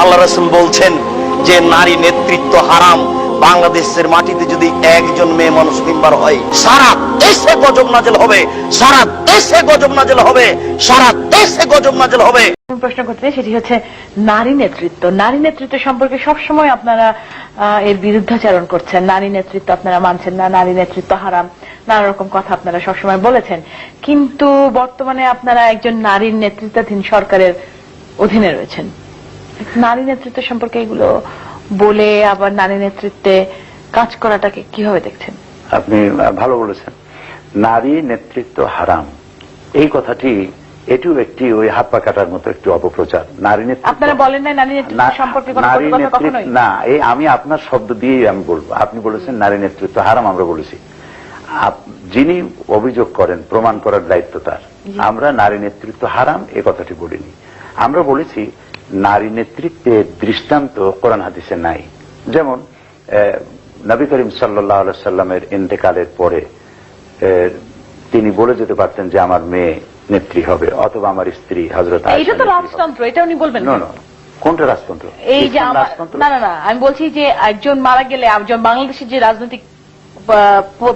আল্লাহ রসুল বলছেন যে নারী নেতৃত্ব হারাম। বাংলাদেশের মাটিতে যদি একজন মেয়ে মানুষ মেম্বার হয় সারা দেশে গজব নাজেল হবে সারা দেশে গজব নাজেল হবে সারা দেশে গজব নাজেল হবে। প্রশ্ন করতে সেটি হচ্ছে নারী নেতৃত্ব। নারী নেতৃত্ব সম্পর্কে সবসময় আপনারা আহ, এর বিরুদ্ধাচারণ করছেন। নারী নেতৃত্ব আপনারা মানছেন না নারী নেতৃত্ব হারাম নানা রকম কথা আপনারা সবসময় বলেছেন। কিন্তু বর্তমানে আপনারা একজন নারীর নেতৃত্বাধীন সরকারের অধীনে রয়েছেন। নারী নেতৃত্ব সম্পর্কে এগুলো বলে আবার নারী নেতৃত্বে কাজ করাটাকে কীভাবে দেখছেন? আপনি ভালো বলেছেন। নারী নেতৃত্ব হারাম। এই কথাটি এটিও একটি ওই হাত পা কাটার মতো একটি অপপ্রচার। নারী নেতৃত্ব আপনারা বলেন নাই নারী নেতৃত্ব না- সম্পর্কে নারী নেতৃত্ব না এই আমি আপনার শব্দ দিয়েই আমি বলব। আপনি বলেছেন নারী নেতৃত্ব হারাম আমরা বলেছি। যিনি অভিযোগ করেন প্রমাণ করার দায়িত্ব তার। আমরা নারী নেতৃত্ব হারাম এ কথাটি বলিনি। আমরা বলেছি নারী নেতৃত্বের দৃষ্টান্ত কোরআন হাদিসে নাই। যেমন নবী করিম সাল্লাহ সাল্লামের ইন্তেকালের পরে তিনি বলে যেতে পারতেন যে আমার মেয়ে নেত্রী হবে অথবা আমার স্ত্রী হজরত এটা তো রাজতন্ত্র এটা উনি বলবেন নো? কেন? নো কোনটা রাজতন্ত্র? এই যে না না না আমি বলছি যে একজন মারা গেলে একজন বাংলাদেশের যে রাজনৈতিক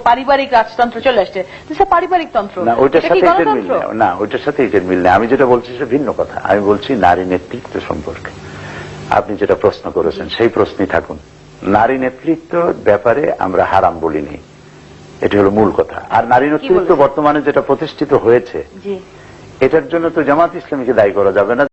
পারিবারিক রাজতন্ত্র চলে আসছে। পারিবারিক তন্ত্র। না ওইটার সাথে এটার মিল না ওইটার সাথে এটার মিল আমি যেটা বলছি সেটা ভিন্ন কথা। আমি বলছি নারী নেতৃত্ব সম্পর্কে। আপনি যেটা প্রশ্ন করেছেন সেই প্রশ্নই থাকুন। নারী নেতৃত্ব ব্যাপারে আমরা হারাম বলিনি। এটি হলো মূল কথা। আর নারী নেতৃত্ব? বর্তমানে যেটা প্রতিষ্ঠিত হয়েছে এটার জন্য তো জামাত ইসলামীকে দায়ী করা যাবে না।